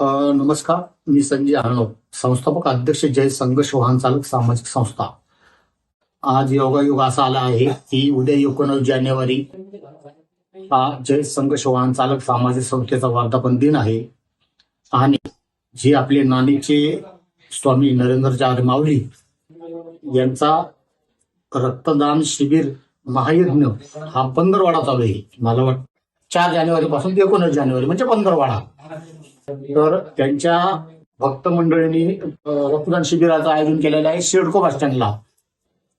नमस्कार मी संजय अर्णव संस्थापक अध्यक्ष जय संघर्ष वाहन चालक सामाजिक संस्था. आज योगायोग असा आला आहे की उद्या एकोणीस जानेवारी हा जय संघर्ष वाहन चालक सामाजिक संस्थेचा वर्धापन दिन आहे. आणि जे आपले नाणीचे स्वामी नरेंद्र नरेंद्रचार्य माऊली यांचा रक्तदान शिबिर महायज्ञ हा पंधरवाडा चालू आहे. मला वाटतं चार जानेवारी पासून ते एकोणीस जानेवारी म्हणजे पंधरवाडा. तर त्यांच्या भक्त मंडळींनी रक्तदान शिबिराचं आयोजन केलेलं आहे शिडको बस स्टँडला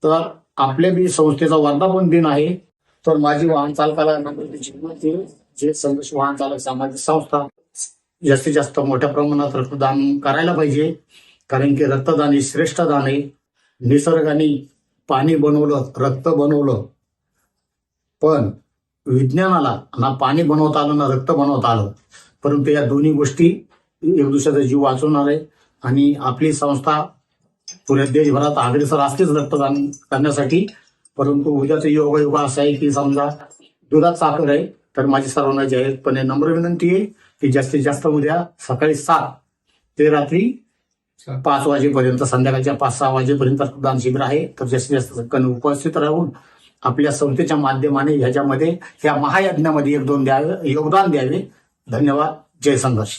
तर आपल्या बी संस्थेचा वर्धापन दिन आहे. तर माझी वाहन चालकाला जिल्ह्यातील जे संघर्ष वाहन चालक सामाजिक संस्था जास्तीत जास्त मोठ्या प्रमाणात रक्तदान करायला पाहिजे. कारण की रक्तदान हे श्रेष्ठ दान आहे. निसर्गाने पाणी बनवलं रक्त बनवलं. पण विज्ञानाला ना पाणी बनवता आलं ना रक्त बनवता आलं. परंतु या दोन्ही गोष्टी एक दुसऱ्याचा जीव वाचवणार आहे. आणि आपली संस्था पुऱ्या देशभरात अग्रेसर असतेच रक्तदान करण्यासाठी परंतु उद्याचं योग योग असा आहे की समजा दुधात साखर आहे तर माझी सर्वांना जाहीरपणे नम्र विनंती आहे की जास्तीत जास्त उद्या सकाळी सात ते रात्री पाच वाजेपर्यंत संध्याकाळच्या पाच सहा वाजेपर्यंत रक्तदान शिबिर आहे. तर जास्तीत जास्त उपस्थित राहून आपल्या संस्थेच्या माध्यमाने ह्याच्यामध्ये या महायज्ञामध्ये एक दोन द्यावे योगदान द्यावे. धन्यवाद जय संघर्ष